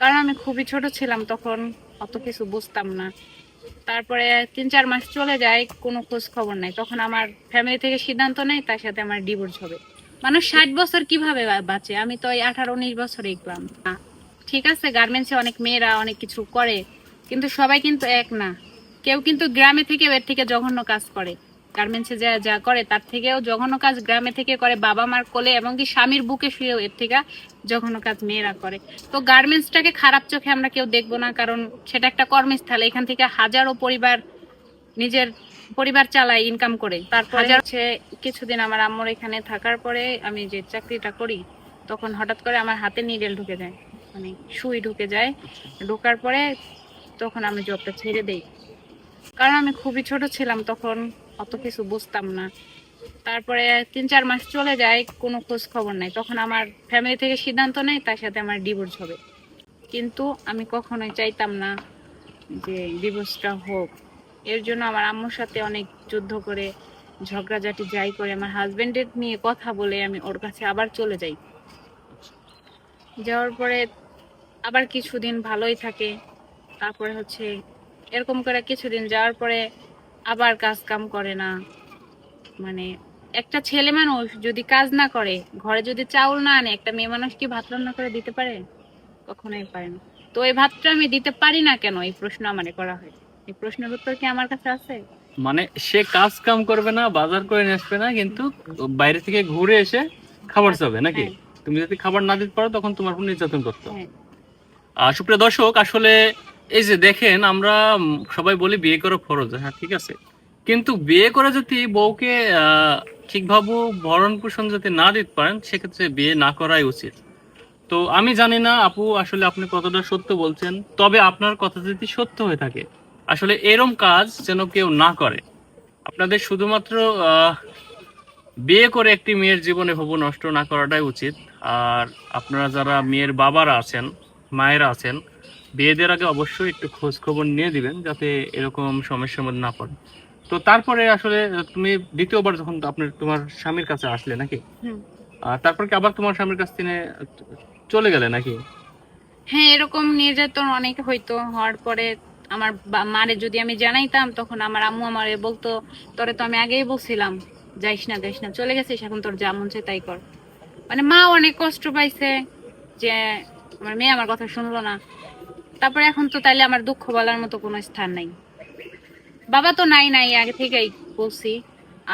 কারণ আমি খুবই ছোট ছিলাম তখন অত কিছু বুঝতাম না। তারপরে তিন চার মাস চলে যায় কোনো খোঁজ খবর নাই। তখন আমার ফ্যামিলি থেকে সিদ্ধান্ত নেয় তার সাথে আমার ডিভোর্স হবে। মানুষ ষাট বছর কীভাবে বাঁচে? আমি তো এই আঠারো উনিশ বছর না, ঠিক আছে গার্মেন্টসে অনেক মেয়েরা অনেক কিছু করে কিন্তু সবাই কিন্তু এক না। কেউ কিন্তু গ্রামে থেকে এর থেকে জঘন্য কাজ করে। গার্মেন্টসে যা যা করে তার থেকেও জঘন্য কাজ গ্রামে থেকে করে বাবা মার কোলে এবং কি স্বামীর বুকে শুয়েও এর থেকে জঘন্য কাজ মেয়েরা করে। তো গার্মেন্টসটাকে খারাপ চোখে আমরা কেউ দেখব না কারণ সেটা একটা কর্মস্থল এখান থেকে হাজারো পরিবার নিজের পরিবার চালায় ইনকাম করে। তারপর হচ্ছে কিছুদিন আমার আম্মুর এখানে থাকার পরে আমি যে চাকরিটা করি তখন হঠাৎ করে আমার হাতে নিডেল ঢুকে যায়। মানে সুই ঢুকে যায়। ঢোকার পরে তখন আমি জবটা ছেড়ে দেই। কারণ আমি খুবই ছোট ছিলাম তখন। অত কিছু বুঝতাম না। তারপরে তিন, চার মাস চলে যায়, কোনো খোঁজ খবর নাই। তখন আমার ফ্যামিলি থেকে সিদ্ধান্ত নেয়, তার সাথে আমার ডিভোর্স হবে। কিন্তু আমি কখনোই চাইতাম না যে ডিভোর্সটা হোক। এর জন্য আমার আম্মুর সাথে অনেক যুদ্ধ করে, ঝগড়াঝাটি যাই করে, আমার হাজবেন্ডের নিয়ে কথা বলে আমি ওর কাছে আবার চলে যাই। যাওয়ার পরে আবার কিছুদিন ভালোই থাকে। তারপরে হচ্ছে এরকম করে কিছুদিন যাওয়ার পরে আবার কাজ কাম করে না। মানে একটা ছেলে মানুষ যদি কাজ না করে ঘরে যদি চাউল না আনে একটা মেয়ে মানুষ কি ভাত রান্না করে দিতে পারে? কখনোই পারে না। তো এই ভাতটা আমি দিতে পারি না কেন? এই প্রশ্ন আমারে করা হয়। এই প্রশ্নের উত্তর কি আমার কাছে আছে? মানে সে কাজ কাম করবে না বাজার করে নিয়ে আসবে না কিন্তু বাইরে থেকে ঘুরে এসে খাবার চাবে নাকি? হ্যাঁ। তুমি যদি খাবার না দিতে পারো তখন তোমার উপর নির্যাতন করতো। হ্যাঁ। সুপ্রিয় দর্শক আসলে এই যে দেখেন, আমরা সবাই বলি বিয়ে করা ফরজ হ্যাঁ ঠিক আছে। কিন্তু বিয়ে করে যদি বউকে ঠিকভাবে ভরণ পোষণ যদি না দিতে পারেন, সেক্ষেত্রে বিয়ে না করাই উচিত। তো আমি জানি না, আপু, আসলে আপনি কতটা সত্য বলছেন, তবে আপনার কথা যদি সত্য হয়ে থাকে, আসলে এরম কাজ যেন কেউ না করে। আপনাদের শুধুমাত্র বিয়ে করে একটি মেয়ের জীবনে হবু নষ্ট না করাটাই উচিত। আর আপনারা যারা মেয়ের বাবারা আছেন, মায়েরা আছেন বিয়ে দেওয়ার আগে অবশ্যই একটু খোঁজ খবর নিয়ে দিবেন যাতে এরকম সমস্যার মধ্যে না পড়ে তো তারপরে আসলে তুমি দ্বিতীয়বার যখন আপনার তোমার স্বামীর কাছে আসলে নাকি? আর তারপর কি আবার তোমার স্বামীর কাছ থেকে চলে গেলে নাকি? হ্যাঁ এরকম নির্যাতন অনেক হইতো। হওয়ার পরে আমার মারে যদি আমি জানাইতাম তখন আমার আম্মু আমারে বলতো তোরে তো আমি আগেই বলছিলাম যাইস না যাইস না চলে গেছিস এখন তোর যা মন চায় তাই কর। মানে মা অনেক কষ্ট পাইছে যে আমার মেয়ে আমার কথা শুনলো না। তারপরে এখন তো তাইলে আমার দুঃখ বলার মতো কোনো স্থান নাই। বাবা তো নাই নাই আগে থেকেই বলছি।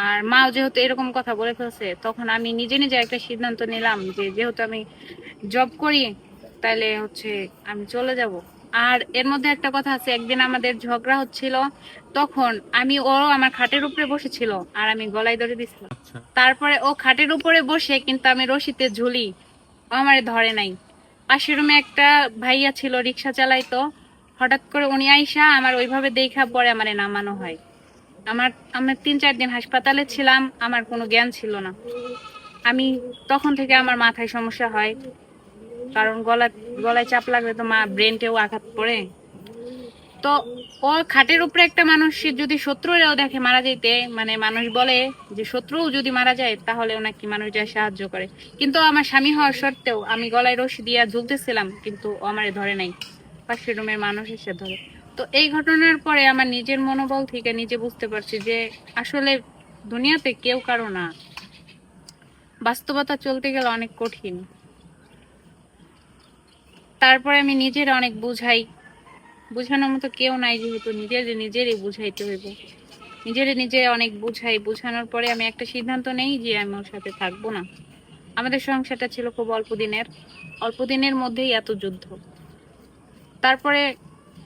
আর মাও যেহেতু এরকম কথা বলে ফেলছে তখন আমি নিজে নিজে একটা সিদ্ধান্ত নিলাম যে যেহেতু আমি জব করি তাহলে হচ্ছে আমি চলে যাব। আর এর মধ্যে একটা কথা আছে একদিন আমাদের ঝগড়া হচ্ছিল তখন আমি ও আমার খাটের উপরে বসেছিল আর আমি গলায় ধরে দিছিলাম। আচ্ছা। তারপরে ও খাটের উপরে বসে কিন্তু আমি রশিতে ঝুলি আমারে ধরে নাই। পাশের রুমে একটা ভাইয়া ছিল রিক্সা চালাইতো। হঠাৎ করে উনি আইসা আমার ওইভাবে দেখা পরে আমার নামানো হয়। আমার আমি তিন চার দিন হাসপাতালে ছিলাম, আমার কোনো জ্ঞান ছিল না। আমি তখন থেকে আমার মাথায় সমস্যা হয়, কারণ গলা গলায় চাপ লাগলে তো মা ব্রেনটেও আঘাত পড়ে। তো ও খাটের উপরে একটা মানুষের যদি শত্রুরাও দেখে মারা যেতে মানে মানুষ বলে যে শত্রুও যদি মারা যায়, তাহলে ওনাকে মানুষ যায় সাহায্য করে। কিন্তু আমার স্বামী হওয়ার সত্ত্বেও আমি গলায় রশি দিয়া ঝুলতেছিলাম, কিন্তু ও আমারে ধরে নাই। পাশের রুমের মানুষ এসে ধরে। তো এই ঘটনার পরে আমার নিজের মনোবল থেকে নিজে বুঝতে পারছি যে আসলে দুনিয়াতে কেউ কারও না। বাস্তবতা চলতে গেলে অনেক কঠিন। তারপরে আমি নিজের অনেক বুঝাই বুঝানোর মতো কেউ নাই যেহেতু নিজের নিজেরই বুঝাইতে হইব। নিজের নিজে অনেক বুঝাই বুঝানোর পরে আমি একটা সিদ্ধান্ত নেই যে আমি ওর সাথে থাকব না। আমাদের সংসারটা ছিল খুব অল্প দিনের। অল্প দিনের মধ্যেই এত যুদ্ধ। তারপরে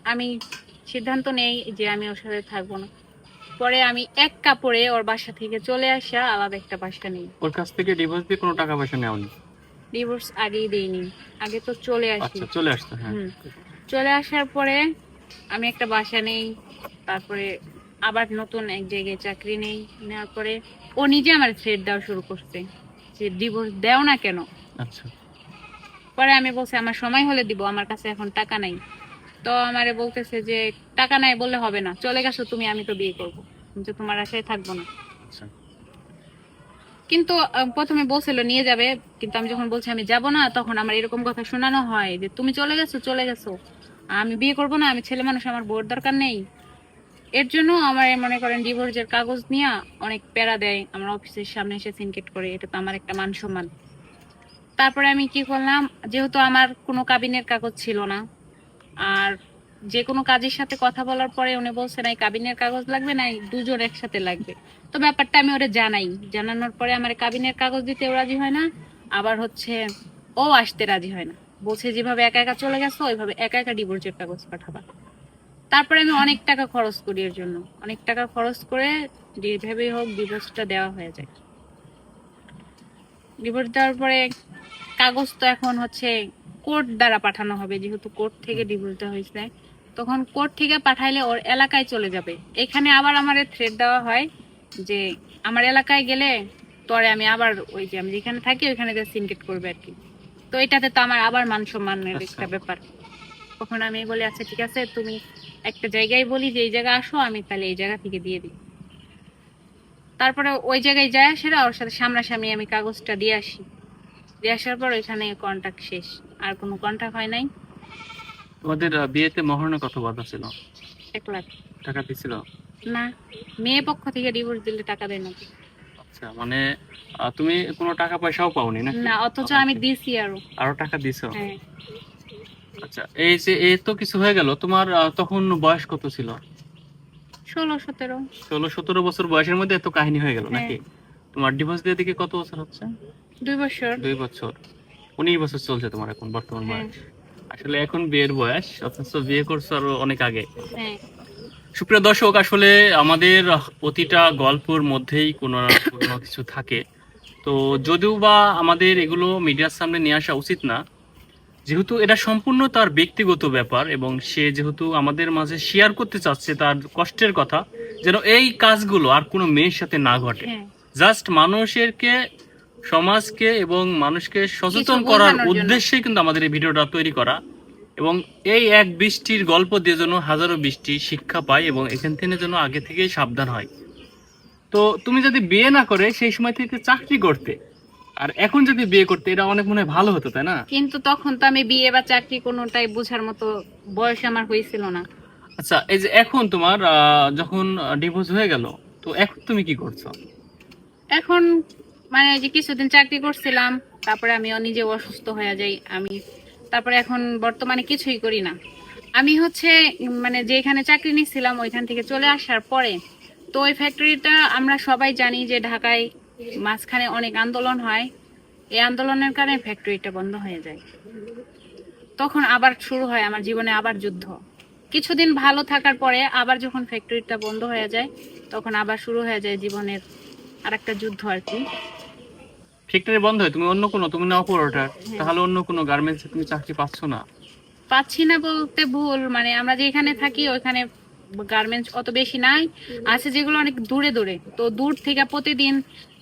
আমি সিদ্ধান্ত নেই যে আমি ওর সাথে থাকব না। পরে আমি এক কাপড়ে ওর বাসা থেকে চলে আসা আলাদা একটা বাসা নেই। ওর কাছ থেকে ডিভোর্স দিয়ে কোনো টাকা পয়সা নেওনি ডিভোর্স আগেই দেইনি। আগে তো চলে আসি। আচ্ছা চলে আসতো হ্যাঁ। চলে আসার পরে আমি একটা বাসা নেই তারপরে আবার নতুন এক জায়গায় চাকরি নেই নেওয়ার পরে ও নিজে আমার থ্রেড দেওয়া শুরু করছে যে ডিভোর্স দেও না কেন। আচ্ছা। পরে আমি বলছি আমার সময় হলে দিব আমার কাছে এখন টাকা নাই। তো আমারে বলতেছে যে টাকা নাই বললে হবে না চলে গেছো তুমি আমি তো বিয়ে করব। কিন্তু তোমার আশায় থাকব না। আচ্ছা। কিন্তু প্রথমে বলছিল নিয়ে যাবে। কিন্তু আমি যখন বলছি আমি যাব না তখন আমার এরকম কথা শোনানো হয় যে তুমি চলে গেছো চলে গেছো। আমি বিয়ে করব না, আমি ছেলে মানুষ, আমার বউর দরকার নেই। এর জন্য আমার মনে করেন ডিভোর্সের কাগজ নিয়ে অনেক প্যারা দেয়। আমার অফিসের সামনে এসে সিনকেট করে, এটা তো আমার একটা মান সম্মান তারপরে আমি কি করলাম, যেহেতু আমার কোনো কাবিনের কাগজ ছিল না, আর যে কোনো কাজের সাথে কথা বলার পরে উনি বলছে, নাই, কাবিনের কাগজ লাগবে, নাই, দুজন একসাথে লাগবে। তো ব্যাপারটা আমি ওরা জানাই। জানানোর পরে আমার কাবিনের কাগজ দিতেও রাজি হয় না, আবার হচ্ছে ও আসতে রাজি হয় না। বলছে, যেভাবে একা একা চলে গেছো, ওইভাবে একা একা ডিভোর্সের কাগজ পাঠাবা। তারপরে আমি অনেক টাকা খরচ করি এর জন্য। অনেক টাকা খরচ করে যেভাবেই হোক ডিভোর্সটা দেওয়া হয়ে যায়। ডিভোর্স দেওয়ার পরে কাগজ তো এখন হচ্ছে কোর্ট দ্বারা পাঠানো হবে। যেহেতু কোর্ট থেকে ডিভোর্স দেওয়া হয়েছে, তখন কোর্ট থেকে পাঠাইলে ওর এলাকায় চলে যাবে। এখানে আবার আমার থ্রেড দেওয়া হয় যে, আমার এলাকায় গেলে পরে আমি আবার ওই যে আমি যেখানে থাকি, ওইখানে যে সিনকেট করবে আর কি। তো এটাতে তো আমার আবার মান সম্মানের আচ্ছা। একটা ব্যাপার। তখন আমি বলি আচ্ছা ঠিক আছে তুমি একটা জায়গায় বলি যে এই জায়গায় আসো আমি তাহলে এই জায়গা থেকে দিয়ে দিই। তারপরে ওই জায়গায় যায় সেটা ওর সাথে সামনাসামনি আমি কাগজটা দিয়ে আসি। দিয়ে আসার পর ওইখানে কন্ট্যাক্ট শেষ। আর কোনো কন্ট্যাক্ট হয় নাই। ওদের বিয়েতে মহারণে কত বাধা ছিল এক লাখ। টাকা দিছিল? না মেয়ে পক্ষ থেকে ডিভোর্স দিলে টাকা দেয় না। আচ্ছা মানে তুমি কোনো টাকা পয়সাও পাওনি না না অথচ আমি দিছি আরও। আরও টাকা দিছো? হ্যাঁ। আচ্ছা এই যে এই তো কিছু হয়ে গেল। তোমার তখন বয়স কত ছিল? ষোলো সতেরো। ষোলো সতেরো বছর বয়সের মধ্যে এত কাহিনী হয়ে গেল হ্যাঁ। নাকি তোমার ডিভোর্স দিয়ে দিকে কত বছর হচ্ছে? দুই বছর। দুই বছর। উনিশ বছর চলছে তোমার এখন বর্তমান হ্যাঁ। বয়স। আসলে এখন বিয়ের বয়স অথচ বিয়ে করছ আরও অনেক আগে। হ্যাঁ। সুপ্রিয় দর্শক আসলে আমাদের প্রতিটা গল্পের মধ্যেই কোনো না কোনো কিছু থাকে। তো যদিও বা আমাদের এগুলো মিডিয়ার সামনে নিয়ে আসা উচিত না যেহেতু এটা সম্পূর্ণ তার ব্যক্তিগত ব্যাপার এবং সে যেহেতু আমাদের মাঝে শেয়ার করতে চাচ্ছে তার কষ্টের কথা যেন এই কাজগুলো আর কোনো মেয়ের সাথে না ঘটে। হ্যাঁ। জাস্ট মানুষেরকে সমাজকে এবং মানুষকে সচেতন করার। উদ্দেশ্যে কিন্তু আমাদের এই ভিডিওটা তৈরি করা। এবং এই এক বৃষ্টির গল্প দিয়ে যেন হাজারো বৃষ্টি শিক্ষা পায় এবং এখান থেকে যেন আগে থেকেই সাবধান হয়। তো তুমি যদি বিয়ে না করে সেই সময় থেকে চাকরি করতে আর এখন যদি বিয়ে করতে এটা অনেক মনে ভালো হতো তাই না? কিন্তু তখন তো আমি বিয়ে বা চাকরি কোনোটাই বোঝার মতো বয়স আমার হয়েছিল না। আচ্ছা এই যে এখন তোমার যখন ডিভোর্স হয়ে গেল তো এখন তুমি কি করছ? এখন মানে যে কিছুদিন চাকরি করছিলাম তারপরে আমিও নিজে অসুস্থ হয়ে যাই আমি তারপরে এখন বর্তমানে কিছুই করি না। আমি হচ্ছে মানে যেখানে চাকরি নিচ্ছিলাম, ওইখান থেকে চলে আসার পরে তো ওই ফ্যাক্টরিটা আমরা সবাই জানি যে ঢাকায় মাঝখানে অনেক আন্দোলন হয়। এই আন্দোলনের কারণে ফ্যাক্টরিটা বন্ধ হয়ে যায়। তখন আবার শুরু হয়, আমার জীবনে আবার যুদ্ধ। কিছুদিন ভালো থাকার পরে আবার যখন ফ্যাক্টরিটা বন্ধ হয়ে যায়, তখন আবার শুরু হয়ে যায় জীবনের আর একটা যুদ্ধ আর কি। ফ্যাক্টরি বন্ধ হয়, তুমি অন্য কোনো, তুমি না অপারেটর তাহলে অন্য কোনো গার্মেন্টসে তুমি চাকরি পাচ্ছ না। পাচ্ছি না বলতে ভুল মানে আমরা যেখানে থাকি ওইখানে গার্মেন্টস অত বেশি নাই, আছে যেগুলো অনেক দূরে দূরে, তো দূর থেকে প্রতিদিন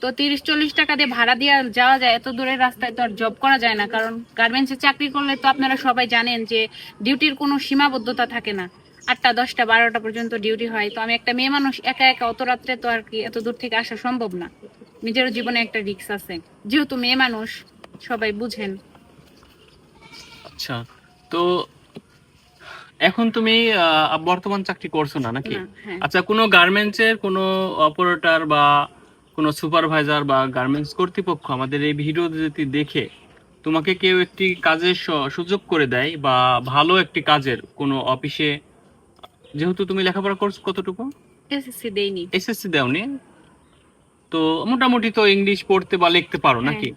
তো তিরিশ চল্লিশ টাকা দিয়ে ভাড়া দিয়ে যাওয়া যায়, এত দূরের রাস্তায় তো আর জব করা যায় না, কারণ গার্মেন্টসে চাকরি করলে তো আপনারা সবাই জানেন যে ডিউটির কোনো সীমাবদ্ধতা থাকে না। আটটা দশটা বারোটা পর্যন্ত ডিউটি হয়। তো আমি একটা মেয়ে মানুষ একা একা অত রাত্রে তো আর কি এত দূর থেকে আসা সম্ভব না। নিজের জীবনে একটা রিস্ক আছে। যেহেতু মেয়ে মানুষ সবাই বুঝেন। আচ্ছা তো এখন তুমি বর্তমান চাকরি করছ না নাকি? হ্যাঁ। আচ্ছা কোনো গার্মেন্টস এর কোনো অপারেটর বা কোনো সুপারভাইজার বা গার্মেন্টস কর্তৃপক্ষ আমাদের এই ভিডিও যদি দেখে তোমাকে কেউ একটি কাজের সুযোগ করে দেয় বা ভালো একটি কাজের কোনো অফিসে যেহেতু তুমি লেখাপড়া করছ কতটুকু? এসএসসি দেইনি। এসএসসি দাওনি? তো মোটামুটি তো ইংলিশ পড়তে বা লিখতে পারো হ্যাঁ। নাকি?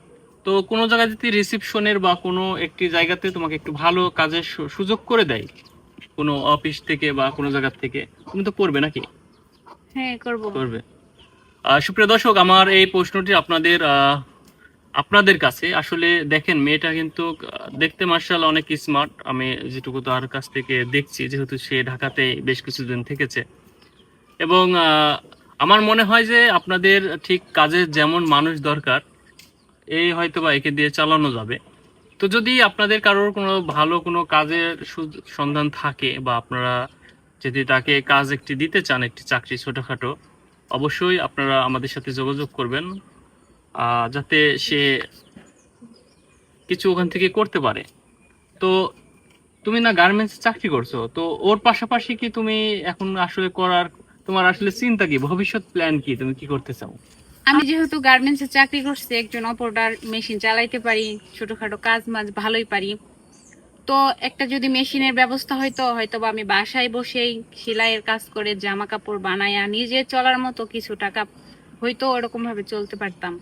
তো কোনো জায়গায় যদি রিসেপশনের বা কোনো একটি জায়গাতে তোমাকে একটু ভালো কাজের সুযোগ করে দেয় কোনো অফিস থেকে বা কোনো জায়গা থেকে তুমি তো করবে নাকি? হ্যাঁ করব। করবে। সুপ্রিয় দর্শক আমার এই প্রশ্নটি আপনাদের আপনাদের কাছে, আসলে দেখেন, মেয়েটা কিন্তু দেখতে মার্শাল অনেক স্মার্ট আমি যেটুকু তার কাছ থেকে দেখছি, যেহেতু সে ঢাকাতে বেশ কিছুদিন থেকেছে। এবং আমার মনে হয় যে আপনাদের ঠিক কাজের যেমন মানুষ দরকার, এই হয়তো বা একে দিয়ে চালানো যাবে। তো যদি আপনাদের কারোর কোনো ভালো কোনো কাজের সন্ধান থাকে, বা আপনারা যদি তাকে কাজ একটি দিতে চান, একটি চাকরি ছোটোখাটো, অবশ্যই আপনারা আমাদের সাথে যোগাযোগ করবেন। যাতে সে কিছু ওখান থেকে করতে পারে। তো তুমি না গার্মেন্টস চাকরি করছ, তো ওর পাশাপাশি কি তুমি এখন আসলে করার, তোমার আসলে চিন্তা কি, ভবিষ্যৎ প্ল্যান কি, তুমি কি করতে চাও? আমি যেহেতু গার্মেন্টসে চাকরি করছি, একজন অপারেটর মেশিন চালাইতে পারি, ছোটখাটো কাজ মাজ ভালোই পারি। তো একটা যদি মেশিনের ব্যবস্থা হইতো হয়তো বা আমি বাসায় বসেই সেলাইয়ের কাজ করে জামা কাপড় বানায়া, নিজে চলার মতো কিছু টাকা হয়তো ওরকম ভাবে চলতে পারতাম।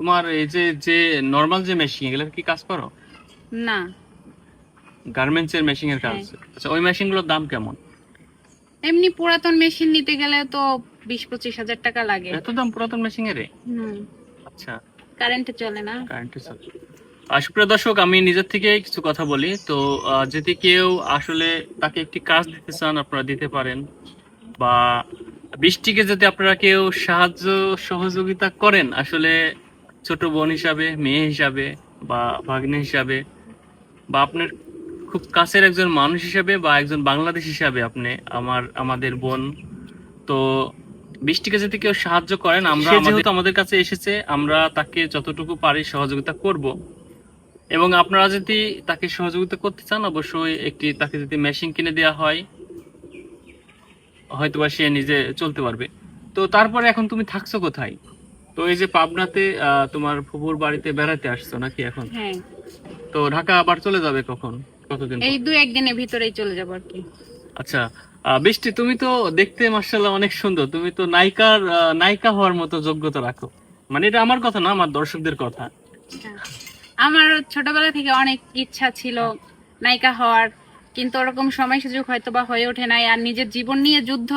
তোমার এই যে যে নর্মাল যে মেশিন এগুলোর কি কাজ করো? না। গার্মেন্টস এর মেশিন এর কাজ আচ্ছা ওই মেশিনগুলোর দাম কেমন? এমনি পুরাতন মেশিন নিতে গেলে তো বিশ পঁচিশ হাজার টাকা লাগে। এত দাম পুরাতন মেশিন এর আচ্ছা। কারেন্টে চলে না। কারেন্টের সাথে আর সুপ্রিয় দর্শক আমি নিজের থেকে কিছু কথা বলি। তো যদি কেউ আসলে তাকে একটি কাজ দিতে চান আপনারা দিতে পারেন। বা বৃষ্টিকে যদি আপনারা কেউ সাহায্য সহযোগিতা করেন আসলে ছোট বোন হিসাবে মেয়ে হিসাবে বা ভাগ্নে হিসাবে বা আপনার খুব কাছের একজন মানুষ হিসাবে বা একজন বাংলাদেশ হিসাবে আপনি আমার আমাদের বোন। তো বৃষ্টিকে যদি কেউ সাহায্য করেন আমরা আমাদের আমাদের কাছে এসেছে আমরা তাকে যতটুকু পারি সহযোগিতা করব। এবং আপনারা যদি তাকে সহযোগিতা করতে চান অবশ্যই একটি তাকে যদি মেশিন কিনে দেওয়া হয় হয়তোবা সে নিজে চলতে পারবে। তো তারপরে এখন তুমি থাকছো কোথায়? তো এই যে পাবনাতে তোমার ফুপুর বাড়িতে বেড়াতে আসছো নাকি এখন? হ্যাঁ। তো ঢাকা আবার চলে যাবে কখন? কতদিন এই দু একদিনের ভিতরেই চলে যাব আর কি। আচ্ছা বৃষ্টি তুমি তো দেখতে মার্শাল্লাহ অনেক সুন্দর। তুমি তো নায়িকার নায়িকা হওয়ার মতো যোগ্যতা রাখো। মানে এটা আমার কথা না আমার দর্শকদের কথা। আমার ছোটবেলা থেকে অনেক ইচ্ছা ছিল নায়িকা হওয়ার কিন্তু ওরকম সময় সুযোগ হয়তো বা হয়ে ওঠে নাই আর নিজের জীবন নিয়ে যুদ্ধ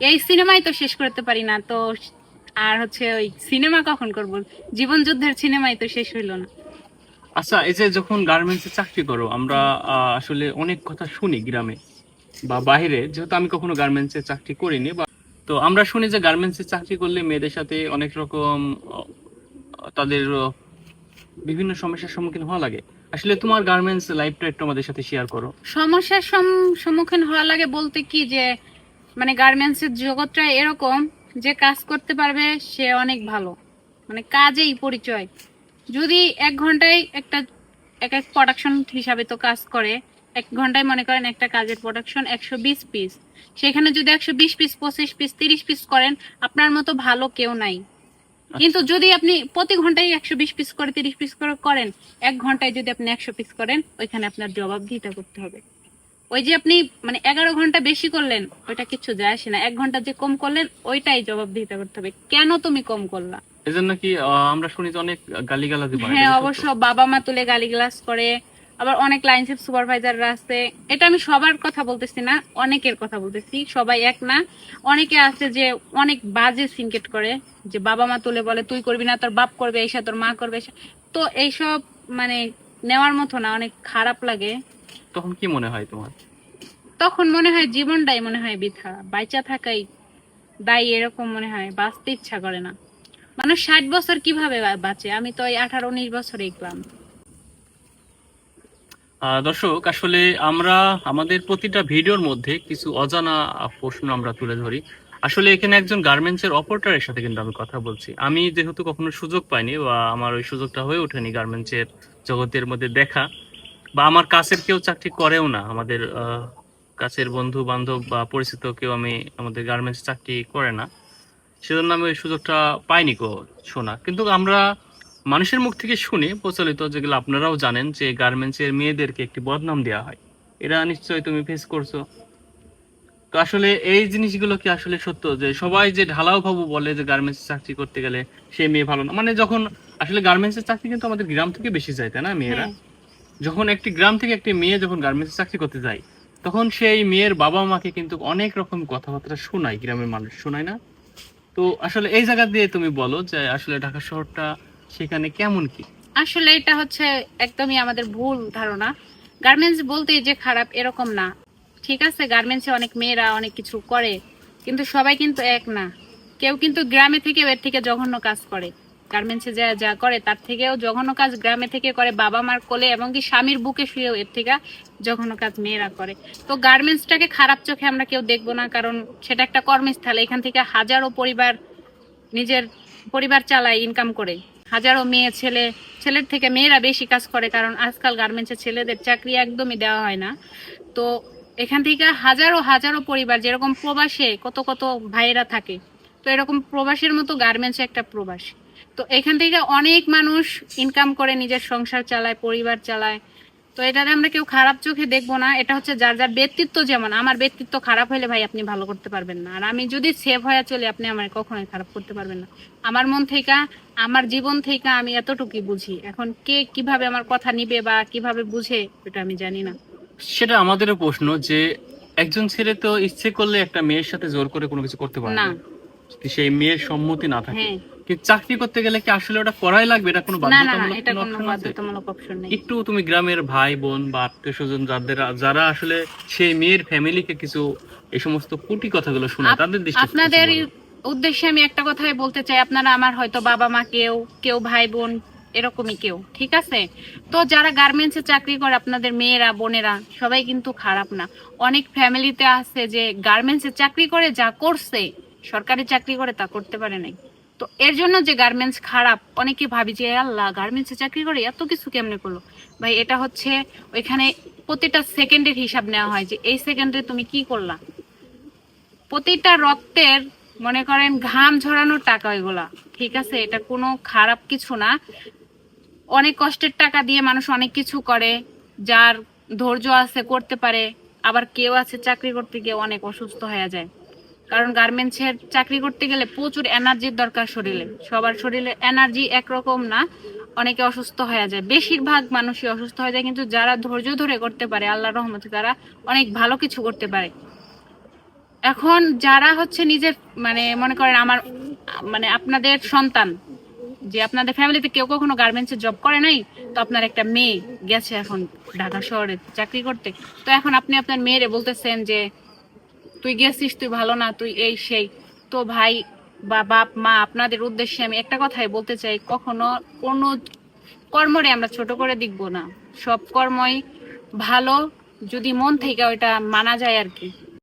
এই সিনেমায় তো শেষ করতে পারি না। তো আর হচ্ছে ওই সিনেমা কখন করব? জীবন যুদ্ধের সিনেমাই তো শেষ হইল না। আচ্ছা এই যে যখন গার্মেন্টসে চাকরি করো আমরা আসলে অনেক কথা শুনি গ্রামে বা বাইরে যেহেতু আমি কখনো গার্মেন্টসে চাকরি করিনি বা তো আমরা শুনি যে গার্মেন্টসে চাকরি করলে মেয়েদের সাথে অনেক রকম তাদের বিভিন্ন সমস্যার সম্মুখীন হওয়া লাগে। আসলে তোমার গার্মেন্টস লাইফটা একটু আমাদের সাথে শেয়ার করো। সমস্যার সম- সম্মুখীন হওয়া লাগে বলতে কি যে মানে গার্মেন্টসের জগৎটা এরকম যে কাজ করতে পারবে সে অনেক ভালো। মানে কাজেই পরিচয়। যদি এক ঘন্টায় একটা এক এক প্রোডাকশন হিসাবে তো কাজ করে এক ঘন্টায় মনে করেন একটা কাজের প্রোডাকশন একশো বিশ পিস সেখানে যদি একশো বিশ পিস পঁচিশ পিস তিরিশ পিস করেন আপনার মতো ভালো কেউ নাই। কিন্তু যদি আপনি প্রতি ঘন্টায় একশো বিশ পিস করে তিরিশ পিস করে করেন এক ঘন্টায় যদি আপনি একশো পিস করেন ওইখানে আপনার জবাবদিহিতা করতে হবে। ওই যে আপনি মানে এগারো ঘণ্টা বেশি করলেন ওইটা কিছু যায় আসে না। এক ঘণ্টা যে কম করলেন ওইটাই জবাবদিহিতা করতে হবে। কেন তুমি কম করলা? এজন্য কি আমরা শুনি যে অনেক গালিগালাজি হ্যাঁ অবশ্য বাবা মা তুলে গালিগালাজ করে আবার অনেক লাইনশিপ সুপারভাইজাররা আছে। এটা আমি সবার কথা বলতেছি না অনেকের কথা বলতেছি সবাই এক না। অনেকে আছে যে অনেক বাজে সিনকেট করে যে বাবা মা তুলে বলে তুই করবি না তোর বাপ করবে এইসা তোর মা করবে। তো এইসব মানে নেওয়ার মতো না অনেক খারাপ লাগে। তখন কি মনে হয় তোমার? তখন মনে হয় জীবনটাই মনে হয় বৃথা। বাইচা থাকাই দায়ী এরকম মনে হয়। বাঁচতে ইচ্ছা করে না। মানুষ ষাট বছর কীভাবে বাঁচে? আমি তো এই আঠারো উনিশ বছরে গেলাম দর্শক আসলে আমরা আমাদের প্রতিটা ভিডিওর মধ্যে কিছু অজানা প্রশ্ন আমরা তুলে ধরি। আসলে এখানে একজন গার্মেন্টস এর অপারেটরের সাথে কিন্তু আমি কথা বলছি। আমি যেহেতু কখনো সুযোগ পাইনি বা আমার ওই সুযোগটা হয়ে ওঠেনি গার্মেন্টস এর জগতের মধ্যে দেখা বা আমার কাছের কেউ চাকরি করেও না। আমাদের কাছের বন্ধু বান্ধব বা পরিচিত কেউ আমি আমাদের গার্মেন্টস চাকরি করে না। সেজন্য আমি ওই সুযোগটা পাইনি কো শোনা। কিন্তু আমরা মানুষের মুখ থেকে শুনি প্রচলিত যেগুলো আপনারাও জানেন যে গার্মেন্টস এর মেয়েদেরকে একটি বদনাম দেওয়া হয়। এটা নিশ্চয়ই তুমি ফেস করছ। তো আসলে এই জিনিসগুলো কি আসলে সত্য? যে সবাই যে ঢালাও ভাবু বলে যে গার্মেন্টস চাকরি করতে গেলে সে মেয়ে ভালো না। মানে যখন আসলে গার্মেন্টস এর চাকরি কিন্তু আমাদের গ্রাম থেকে বেশি যায়, তাই না, মেয়েরা? হ্যাঁ। যখন একটি গ্রাম থেকে একটি মেয়ে যখন গার্মেন্টস চাকরি করতে যায়, তখন সেই মেয়ের বাবা মাকে কিন্তু অনেক রকম কথাবার্তা শোনায়, গ্রামের মানুষ শোনায় না। তো আসলে এই জায়গা দিয়ে তুমি বলো যে আসলে ঢাকা শহরটা সেখানে কেমন কি? আসলে এটা হচ্ছে একদমই আমাদের ভুল ধারণা। গার্মেন্টস বলতেই যে খারাপ এরকম না। ঠিক আছে, গার্মেন্টসে অনেক মেয়েরা অনেক কিছু করে, কিন্তু সবাই কিন্তু এক না। কেউ কিন্তু গ্রামে থেকে এর থেকে জঘন্য কাজ করে। গার্মেন্টসে যা যা করে, তার থেকেও জঘন্য কাজ গ্রামে থেকে করে বাবা মার কোলে এবং কি স্বামীর বুকে শুয়েও এর থেকে জঘন্য কাজ মেয়েরা করে। তো গার্মেন্টসটাকে খারাপ চোখে আমরা কেউ দেখব না, কারণ সেটা একটা কর্মস্থল, এখান থেকে হাজারো পরিবার নিজের পরিবার চালায় ইনকাম করে। হাজারো মেয়ে, ছেলে, ছেলের থেকে মেয়েরা বেশি কাজ করে, কারণ আজকাল গার্মেন্টসে ছেলেদের চাকরি একদমই দেওয়া হয় না। তো এখান থেকে হাজারো হাজারো পরিবার, যেরকম প্রবাসে কত কত ভাইয়েরা থাকে, তো এরকম প্রবাসের মতো গার্মেন্টস একটা প্রবাস। তো এখান থেকে অনেক মানুষ ইনকাম করে নিজের সংসার চালায় পরিবার চালায়। তো এটাতে আমরা কেউ খারাপ চোখে দেখব না। এটা হচ্ছে যার যার ব্যক্তিত্ব যেমন আমার ব্যক্তিত্ব খারাপ হলে ভাই আপনি ভালো করতে পারবেন না। আর আমি যদি সেভ হয়ে চলি আপনি আমার কখনোই খারাপ করতে পারবেন না। আমার মন থেকে আমার জীবন থেকে আমি এতটুকুই বুঝি। এখন কে কীভাবে আমার কথা নিবে বা কীভাবে বুঝে এটা আমি জানি না। সেটা আমাদেরও প্রশ্ন যে একজন ছেলে তো ইচ্ছে করলে একটা মেয়ের সাথে জোর করে কোনো কিছু করতে পারে না। সেই মেয়ের সম্মতি না থাকে। হ্যাঁ। চাকরি করতে গেলে কি আসলে ওটা করাই লাগবে? এটা কোনো বাধ্যতামূলক অপশন নেই। একটু তুমি গ্রামের ভাই বোন বা আত্মীয় স্বজন যাদের যারা আসলে সেই মেয়ের ফ্যামিলিকে কিছু এই সমস্ত কুটি কথাগুলো আপ- তাদের দৃষ্টি আপনাদের উদ্দেশ্যে আমি একটা কথাই বলতে চাই আপনারা আমার হয়তো বাবা মা কেউ কেউ ভাই বোন এরকমই কেউ ঠিক আছে? তো যারা গার্মেন্টসে চাকরি করে আপনাদের মেয়েরা বোনেরা সবাই কিন্তু খারাপ না। অনেক ফ্যামিলিতে আছে যে গার্মেন্টসে চাকরি করে যা করছে সরকারি চাকরি করে তা করতে পারে নাই। তো এর জন্য যে গার্মেন্টস খারাপ, অনেকে ভাবি যে, আল্লাহ গার্মেন্টসে চাকরি করে এত কিছু কেমনে করল? ভাই, এটা হচ্ছে ওইখানে প্রতিটা সেকেন্ডের হিসাব নেওয়া হয় যে, এই সেকেন্ডে তুমি কি করলা? প্রতিটা রক্তের, মনে করেন, ঘাম ঝরানোর টাকা ওইগুলা, ঠিক আছে? এটা কোনো খারাপ কিছু না। অনেক কষ্টের টাকা দিয়ে মানুষ অনেক কিছু করে, যার ধৈর্য আছে করতে পারে, আবার কেউ আছে চাকরি করতে গিয়ে অনেক অসুস্থ হয়ে যায়। কারণ গার্মেন্টসের চাকরি করতে গেলে প্রচুর এনার্জির দরকার শরীরে। সবার শরীরে এনার্জি একরকম না, অনেকে অসুস্থ হয়ে যায়। বেশিরভাগ মানুষই অসুস্থ হয়ে যায়, কিন্তু যারা ধৈর্য ধরে করতে পারে আল্লাহর রহমতে তারা অনেক ভালো কিছু করতে পারে। এখন যারা হচ্ছে নিজের মানে মনে করেন আমার মানে আপনাদের সন্তান, যে আপনাদের ফ্যামিলিতে কেউ কখনো গার্মেন্টসে জব করে নাই, তো আপনার একটা মেয়ে গেছে এখন ঢাকা শহরে চাকরি করতে। তো এখন আপনি আপনার মেয়েরে বলতেছেন যে তুই গেছিস, তুই ভালো না, তুই এই সেই। তো ভাই বা বাপ, মা, আপনাদের উদ্দেশ্যে আমি একটা কথাই বলতে চাই, কখনো কোনো কর্মরে আমরা ছোট করে দেখব না। সব কর্মই ভালো, যদি মন থেকে ওইটা মানা যায় আর কি।